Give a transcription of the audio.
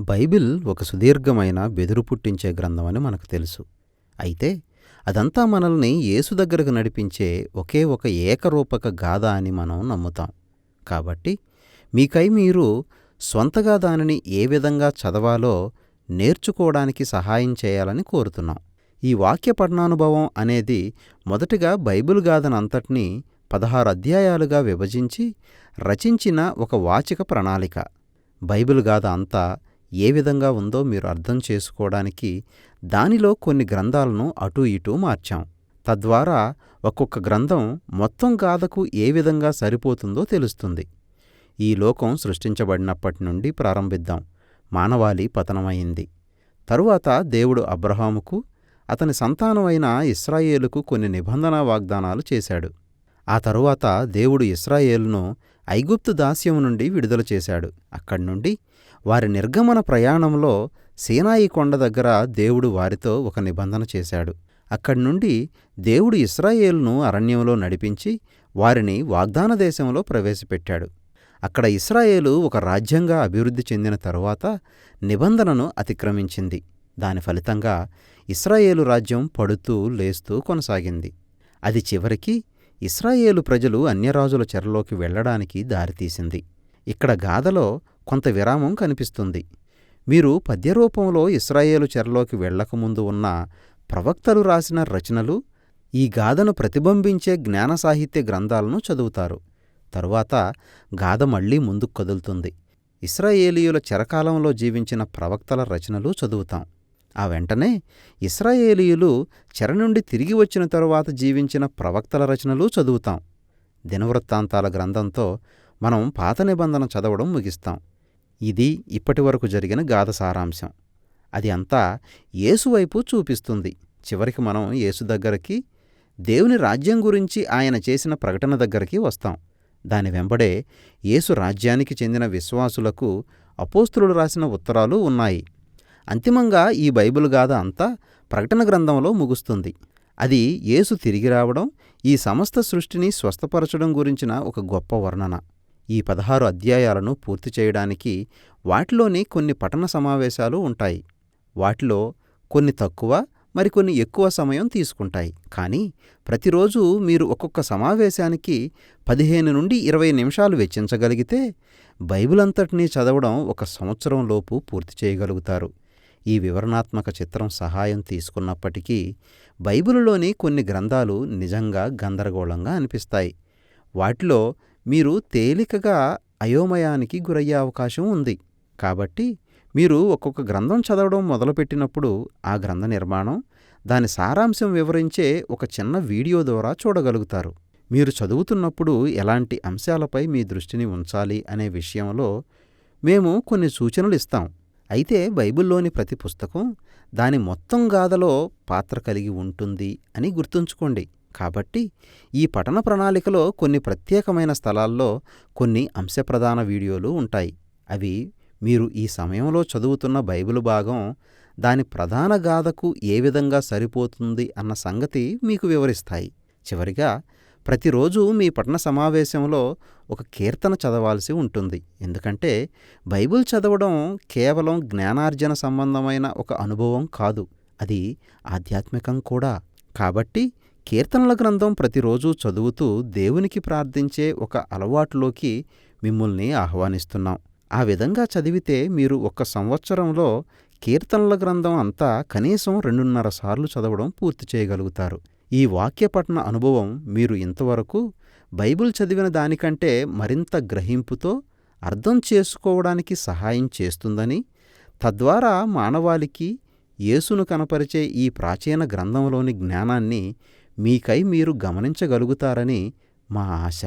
Bible ఒక సుదీర్ఘమైన బెదురు పుట్టించే గ్రంథమని మనకు తెలుసు. అయితే అదంతా మనల్ని యేసు దగ్గరకు నడిపించే ఒకే ఒక ఏకరూపక గాథ అని మనం నమ్ముతాం. కాబట్టి మీకై మీరు స్వంతగా దానిని ఏ విధంగా చదవాలో నేర్చుకోవడానికి సహాయం చేయాలని కోరుతున్నాం. ఈ వాక్య పఠనానుభవం అనేది మొదటగా బైబిల్ గాథనంతటినీ పదహారు అధ్యాయాలుగా విభజించి రచించిన ఒక వాచిక ప్రణాళిక. బైబిల్ గాథ అంతా ఏ విధంగా ఉందో మీరు అర్థం చేసుకోవడానికి దానిలో కొన్ని గ్రంథాలను అటూ ఇటూ మార్చాం. తద్వారా ఒక్కొక్క గ్రంథం మొత్తం గాథకు ఏ విధంగా సరిపోతుందో తెలుస్తుంది. ఈ లోకం సృష్టించబడినప్పటి నుండి ప్రారంభిద్దాం. మానవాళి పతనమైంది. తరువాత దేవుడు అబ్రహాముకు అతని సంతానమైన ఇస్రాయేలుకు కొన్ని నిబంధన వాగ్దానాలు చేశాడు. ఆ తరువాత దేవుడు ఇస్రాయేలును ఐగుప్తు దాస్యం నుండి విడుదల చేశాడు. అక్కడి నుండి వారి నిర్గమన ప్రయాణంలో సీనాయి కొండ దగ్గర దేవుడు వారితో ఒక నిబంధన చేశాడు. అక్కడి నుండి దేవుడు ఇస్రాయేలును అరణ్యంలో నడిపించి వారిని వాగ్దాన దేశంలో ప్రవేశపెట్టాడు. అక్కడ ఇస్రాయేలు ఒక రాజ్యంగా అభివృద్ధి చెందిన తరువాత నిబంధనను అతిక్రమించింది. దాని ఫలితంగా ఇస్రాయేలు రాజ్యం పడుతూ లేస్తూ కొనసాగింది. అది చివరికి ఇస్రాయేలు ప్రజలు అన్యరాజుల చెరలోకి వెళ్ళడానికి దారితీసింది. ఇక్కడ గాథలో కొంత విరామం కనిపిస్తుంది. మీరు పద్యరూపంలో ఇస్రాయేలు చెరలోకి వెళ్ళకముందు ఉన్న ప్రవక్తలు రాసిన రచనలు ఈ గాథను ప్రతిబింబించే జ్ఞాన సాహిత్య గ్రంథాలను చదువుతారు. తరువాత గాథ మళ్ళీ ముందుకు కదులుతుంది. ఇస్రాయేలీయుల చెరకాలంలో జీవించిన ప్రవక్తల రచనలు చదువుతాం. ఆ వెంటనే ఇస్రాయేలీయులు చెర నుండి తిరిగి వచ్చిన తరువాత జీవించిన ప్రవక్తల రచనలు చదువుతాం. దినవృత్తాంతాల గ్రంథంతో మనం పాత నిబంధన చదవడం ముగిస్తాం. ఇది ఇప్పటివరకు జరిగిన గాథ సారాంశం. అది అంతా యేసువైపు చూపిస్తుంది. చివరికి మనం యేసు దగ్గరికి దేవుని రాజ్యం గురించి ఆయన చేసిన ప్రకటన దగ్గరికి వస్తాం. దాని వెంబడే యేసు రాజ్యానికి చెందిన విశ్వాసులకు అపోస్తులు రాసిన ఉత్తరాలు ఉన్నాయి. అంతిమంగా ఈ బైబిల్ గాథ అంతా ప్రకటన గ్రంథంలో ముగుస్తుంది. అది యేసు తిరిగి రావడం ఈ సమస్త సృష్టిని స్వస్థపరచడం గురించిన ఒక గొప్ప వర్ణన. ఈ పదహారు అధ్యాయాలను పూర్తి చేయడానికి వాటిలోని కొన్ని పఠన సమావేశాలు ఉంటాయి. వాటిలో కొన్ని తక్కువ మరికొన్ని ఎక్కువ సమయం తీసుకుంటాయి. కానీ ప్రతిరోజు మీరు ఒక్కొక్క సమావేశానికి పదిహేను నుండి ఇరవై నిమిషాలు వెచ్చించగలిగితే బైబిల్ అంతటినీ చదవడం ఒక సంవత్సరం లోపు పూర్తి చేయగలుగుతారు. ఈ వివరణాత్మక చిత్రం సహాయం తీసుకున్నప్పటికీ బైబిలులోని కొన్ని గ్రంథాలు నిజంగా గందరగోళంగా అనిపిస్తాయి. వాటిలో మీరు తేలికగా అయోమయానికి గురయ్యే అవకాశం ఉంది. కాబట్టి మీరు ఒక్కొక్క గ్రంథం చదవడం మొదలుపెట్టినప్పుడు ఆ గ్రంథ నిర్మాణం దాని సారాంశం వివరించే ఒక చిన్న వీడియో ద్వారా చూడగలుగుతారు. మీరు చదువుతున్నప్పుడు ఎలాంటి అంశాలపై మీ దృష్టిని ఉంచాలి అనే విషయంలో మేము కొన్ని సూచనలు ఇస్తాం. అయితే బైబిల్లోని ప్రతి పుస్తకం దాని మొత్తం గాథలో పాత్ర కలిగి ఉంటుంది అని గుర్తుంచుకోండి. కాబట్టి ఈ పఠన ప్రణాళికలో కొన్ని ప్రత్యేకమైన స్థలాల్లో కొన్ని అంశప్రధాన వీడియోలు ఉంటాయి. అవి మీరు ఈ సమయంలో చదువుతున్న బైబిల్ భాగం దాని ప్రధాన గాథకు ఏ విధంగా సరిపోతుంది అన్న సంగతి మీకు వివరిస్తాయి. చివరిగా ప్రతిరోజు మీ పట్టణ సమావేశంలో ఒక కీర్తన చదవాల్సి ఉంటుంది. ఎందుకంటే బైబిల్ చదవడం కేవలం జ్ఞానార్జన సంబంధమైన ఒక అనుభవం కాదు. అది ఆధ్యాత్మికం కూడా. కాబట్టి కీర్తనల గ్రంథం ప్రతిరోజు చదువుతూ దేవునికి ప్రార్థించే ఒక అలవాటులోకి మిమ్మల్ని ఆహ్వానిస్తున్నాం. ఆ విధంగా చదివితే మీరు ఒక్క సంవత్సరంలో కీర్తనల గ్రంథం అంతా కనీసం రెండున్నర సార్లు చదవడం పూర్తి చేయగలుగుతారు. ఈ వాక్యపఠన అనుభవం మీరు ఇంతవరకు బైబిల్ చదివిన దానికంటే మరింత గ్రహింపుతో అర్థం చేసుకోవడానికి సహాయం చేస్తుందని తద్వారా మానవాళికి యేసును కనపరిచే ఈ ప్రాచీన గ్రంథంలోని జ్ఞానాన్ని మీకై మీరు గమనించగలుగుతారని మా ఆశ.